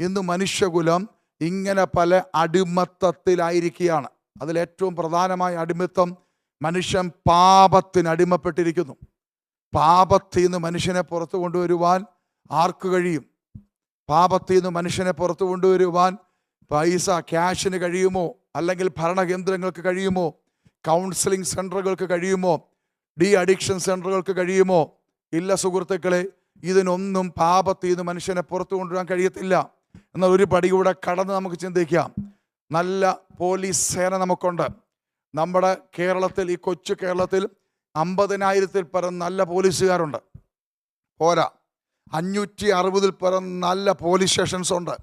ഇന്ന് മനുഷ്യകുലം ഇങ്ങനെ പല അടിമത്തത്തിലായിരിക്കുകയാണ്. അതിലേറ്റവും പ്രധാനമായ അടിമത്തം മനുഷ്യൻ പാപത്തിന് അടിമപ്പെട്ടിരിക്കുന്നു. പാപത്തിൽ നിന്ന് മനുഷ്യനെ പുറത്തു കൊണ്ടുവരുവാൻ ആർക്ക് കഴിയും? പാപത്തിൽ നിന്ന് മനുഷ്യനെ പുറത്തു കൊണ്ടുവരുവാൻ പൈസ ക്യാഷിന് കഴിയുമോ? അല്ലെങ്കിൽ ഭരണകേന്ദ്രങ്ങൾക്ക് കഴിയുമോ? കൗൺസിലിംഗ് സെന്ററുകൾക്ക് കഴിയുമോ? ഡി അഡിക്ഷൻ സെന്ററുകൾക്ക് കഴിയുമോ? ഇല്ല സുഹൃത്തുക്കളെ ഇതിനൊന്നും പാപത്തിൽ നിന്ന് മനുഷ്യനെ പുറത്തു കൊണ്ടുവരാൻ കഴിയത്തില്ല. എന്നാൽ ഒരു പടി കൂടെ കടന്ന് നമുക്ക് ചിന്തിക്കാം. നല്ല പോലീസ് സേന നമുക്കുണ്ട്. നമ്മുടെ കേരളത്തിൽ ഈ കൊച്ചു കേരളത്തിൽ അമ്പതിനായിരത്തിൽ പരം നല്ല പോലീസുകാരുണ്ട്. പോരാ. അഞ്ഞൂറ്റി അറുപതിൽ പരം നല്ല പോലീസ് സ്റ്റേഷൻസ് ഉണ്ട്.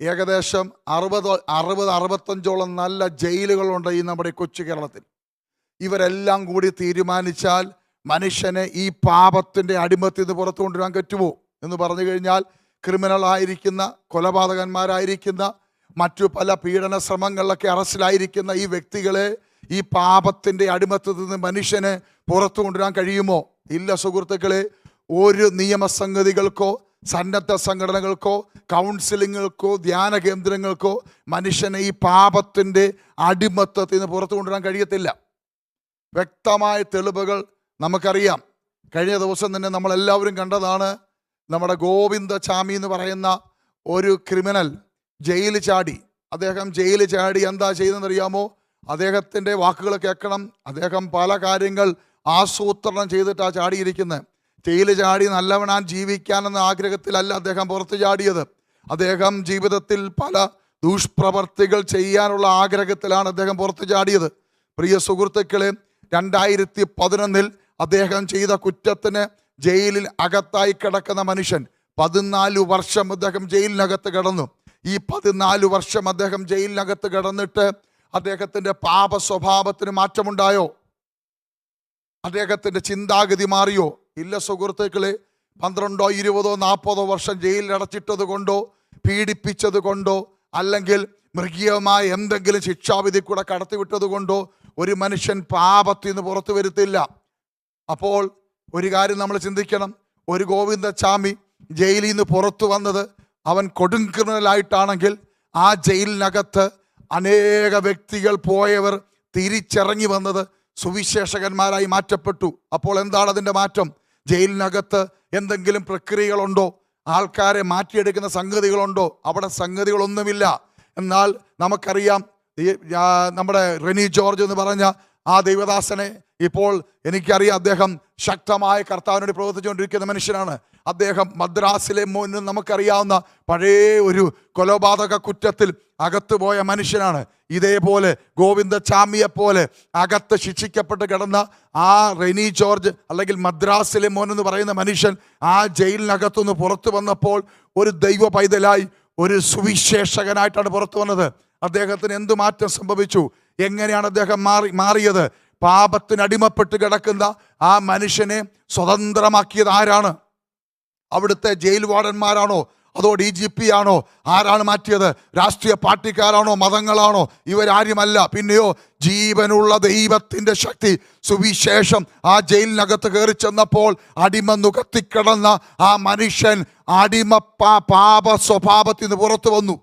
ഏകദേശം അറുപത് അറുപത് അറുപത്തഞ്ചോളം നല്ല ജയിലുകളുണ്ട് ഈ നമ്മുടെ കൊച്ചു കേരളത്തിൽ. ഇവരെല്ലാം കൂടി തീരുമാനിച്ചാൽ മനുഷ്യനെ ഈ പാപത്തിന്റെ അടിമത്തിൽ നിന്ന് പുറത്തു കൊണ്ടുവരാൻ പറ്റുമോ എന്ന് പറഞ്ഞു കഴിഞ്ഞാൽ ക്രിമിനൽ ആയിരിക്കുന്ന കൊലപാതകന്മാരായിരിക്കുന്ന മറ്റു പല പീഡന ശ്രമങ്ങളിലൊക്കെ അറസ്റ്റിലായിരിക്കുന്ന ഈ വ്യക്തികളെ ഈ പാപത്തിന്റെ അടിമത്തിൽ നിന്ന് മനുഷ്യന് പുറത്തു കൊണ്ടുവരാൻ കഴിയുമോ? ഇല്ല സുഹൃത്തുക്കളെ. ഒരു നിയമസംഗതികൾക്കോ സന്നദ്ധ സംഘടനകൾക്കോ കൗൺസിലിങ്ങുകൾക്കോ ധ്യാന കേന്ദ്രങ്ങൾക്കോ മനുഷ്യനെ ഈ പാപത്തിന്റെ അടിമത്തത്തിൽ നിന്ന് പുറത്തു കൊണ്ടുവരാൻ കഴിയത്തില്ല. വ്യക്തമായ തെളിവുകൾ നമുക്കറിയാം. കഴിഞ്ഞ ദിവസം തന്നെ നമ്മളെല്ലാവരും കണ്ടതാണ് നമ്മുടെ ഗോവിന്ദ ചാമി എന്ന് പറയുന്ന ഒരു ക്രിമിനൽ ജയിലിൽ ചാടി. അദ്ദേഹം ജയിലിൽ ചാടി എന്താ ചെയ്തെന്നറിയാമോ അദ്ദേഹത്തിന്റെ വാക്കുകൾ കേൾക്കണം. അദ്ദേഹം പല കാര്യങ്ങൾ ആസൂത്രണം ചെയ്തിട്ടാണ് ചാടിയിരിക്കുന്നത് ജയിലിൽ ചാടി നല്ലവനാൻ ജീവിക്കാനെന്ന ആഗ്രഹത്തിലല്ല അദ്ദേഹം പുറത്ത് ചാടിയത്. അദ്ദേഹം ജീവിതത്തിൽ പല ദുഷ്പ്രവർത്തികൾ ചെയ്യാനുള്ള ആഗ്രഹത്തിലാണ് അദ്ദേഹം പുറത്ത് ചാടിയത്. പ്രിയ സുഹൃത്തുക്കളെ രണ്ടായിരത്തി പതിനൊന്നിൽ അദ്ദേഹം ചെയ്ത കുറ്റത്തിന് ജയിലിൽ അകത്തായി കിടക്കുന്ന മനുഷ്യൻ പതിനാല് വർഷം അദ്ദേഹം ജയിലിനകത്ത് കിടന്നു. ഈ പതിനാല് വർഷം അദ്ദേഹം ജയിലിനകത്ത് കിടന്നിട്ട് അദ്ദേഹത്തിന്റെ പാപ സ്വഭാവത്തിന് മാറ്റമുണ്ടായോ? അദ്ദേഹത്തിന്റെ ചിന്താഗതി മാറിയോ? ഇല്ല സുഹൃത്തുക്കളെ പന്ത്രണ്ടോ ഇരുപതോ നാൽപ്പതോ വർഷം ജയിലിൽ അടച്ചിട്ടത് കൊണ്ടോ പീഡിപ്പിച്ചത് കൊണ്ടോ അല്ലെങ്കിൽ മൃഗീയമായ എന്തെങ്കിലും ശിക്ഷാവിധി കൂടെ കടത്തിവിട്ടത് കൊണ്ടോ ഒരു മനുഷ്യൻ പാപത്തിൽ നിന്ന് പുറത്തു വരുത്തില്ല. അപ്പോൾ ഒരു കാര്യം നമ്മൾ ചിന്തിക്കണം. ഒരു ഗോവിന്ദച്ചാമി ജയിലിൽ നിന്ന് പുറത്തു വന്നത് അവൻ കൊടും ക്രിമിനലായിട്ടാണെങ്കിൽ ആ ജയിലിനകത്ത് അനേക വ്യക്തികൾ പോയവർ തിരിച്ചിറങ്ങി വന്നത് സുവിശേഷകന്മാരായി മാറ്റപ്പെട്ടു. അപ്പോൾ എന്താണ് അതിന്റെ മാറ്റം? ജയിലിനകത്ത് എന്തെങ്കിലും പ്രക്രിയകളുണ്ടോ? ആൾക്കാരെ മാറ്റിയെടുക്കുന്ന സംഗതികളുണ്ടോ? അവിടെ സംഗതികളൊന്നുമില്ല. എന്നാൽ നമുക്കറിയാം നമ്മുടെ റെനി ജോർജ് എന്ന് പറഞ്ഞ ആ ദൈവദാസനെ ഇപ്പോൾ എനിക്കറിയാം അദ്ദേഹം ശക്തമായ കർത്താവിനോട് പ്രവർത്തിച്ചുകൊണ്ടിരിക്കുന്ന മനുഷ്യനാണ്. അദ്ദേഹം മദ്രാസിലെ നമുക്കറിയാവുന്ന പഴയ ഒരു കൊലപാതക കുറ്റത്തിൽ അകത്തുപോയ മനുഷ്യനാണ്. ഇതേപോലെ ഗോവിന്ദ ചാമിയെ പോലെ അകത്ത് ശിക്ഷിക്കപ്പെട്ട് കിടന്ന ആ റെനി ജോർജ് അല്ലെങ്കിൽ മദ്രാസിലെ മോൻ എന്ന് പറയുന്ന മനുഷ്യൻ ആ ജയിലിനകത്തുനിന്ന് പുറത്തു വന്നപ്പോൾ ഒരു ദൈവ പൈതലായി ഒരു സുവിശേഷകനായിട്ടാണ് പുറത്തു വന്നത്. അദ്ദേഹത്തിന് എന്തു മാറ്റം സംഭവിച്ചു? എങ്ങനെയാണ് അദ്ദേഹം മാറി മാറിയത്? പാപത്തിന് അടിമപ്പെട്ട് കിടക്കുന്ന ആ മനുഷ്യനെ സ്വതന്ത്രമാക്കിയത് ആരാണ്? അവിടുത്തെ ജയിൽ വാർഡന്മാരാണോ അതോ ഡി ജി പി ആണോ ആരാണ് മാറ്റിയത്? രാഷ്ട്രീയ പാർട്ടിക്കാരാണോ? മതങ്ങളാണോ? ഇവരാരുമല്ല. പിന്നെയോ ജീവനുള്ള ദൈവത്തിന്റെ ശക്തി. സുവിശേഷം ആ ജയിലിനകത്ത് കയറി ചെന്നപ്പോൾ അടിമ നുകത്തിക്കിടന്ന ആ മനുഷ്യൻ അടിമ പാപ സ്വഭാവത്തിൽ നിന്ന് പുറത്തു വന്നു.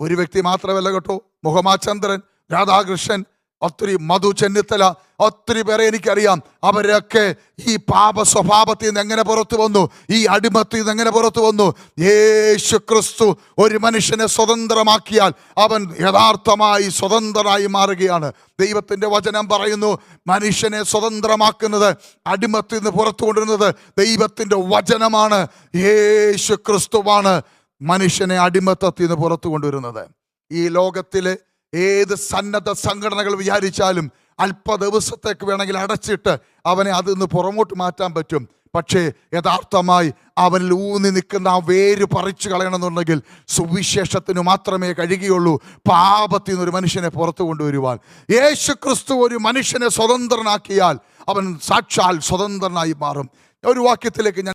ഒരു വ്യക്തി മാത്രമല്ല കേട്ടോ മുഹമാചന്ദ്രൻ രാധാകൃഷ്ണൻ ഒത്തിരി മധു ചെന്നിത്തല ഒത്തിരി പേരെ എനിക്കറിയാം. അവരൊക്കെ ഈ പാപ സ്വഭാവത്തിൽ നിന്ന് എങ്ങനെ പുറത്തു വന്നു? ഈ അടിമത്തിൽ നിന്ന് എങ്ങനെ പുറത്തു വന്നു? യേശു ക്രിസ്തു ഒരു മനുഷ്യനെ സ്വതന്ത്രമാക്കിയാൽ അവൻ യഥാർത്ഥമായി സ്വതന്ത്രനായി മാറുകയാണ്. ദൈവത്തിന്റെ വചനം പറയുന്നു മനുഷ്യനെ സ്വതന്ത്രമാക്കുന്നത് അടിമത്തിൽ നിന്ന് പുറത്തു കൊണ്ടുവരുന്നത് ദൈവത്തിന്റെ വചനമാണ്. യേശു ക്രിസ്തുവാണ് മനുഷ്യനെ അടിമത്തത്തിൽ നിന്ന് പുറത്തു കൊണ്ടുവരുന്നത്. ഈ ലോകത്തിലെ ഏത് സന്നദ്ധ സംഘടനകൾ വിചാരിച്ചാലും അല്പ ദിവസത്തേക്ക് വേണമെങ്കിൽ അടച്ചിട്ട് അവനെ അതിൽ നിന്ന് പുറമോട്ട് മാറ്റാൻ പറ്റും. പക്ഷേ യഥാർത്ഥമായി അവനിൽ ഊന്നി നിൽക്കുന്ന ആ വേര് പറിച്ചു കളയണമെന്നുണ്ടെങ്കിൽ സുവിശേഷത്തിന് മാത്രമേ കഴിയുകയുള്ളൂ. പാപത്തിൽ നിന്നൊരു മനുഷ്യനെ പുറത്തു കൊണ്ടുവരുവാൻ. യേശു ക്രിസ്തു ഒരു മനുഷ്യനെ സ്വതന്ത്രനാക്കിയാൽ അവൻ സാക്ഷാൽ സ്വതന്ത്രനായി മാറും. ഒരു വാക്യത്തിലേക്ക് ഞാൻ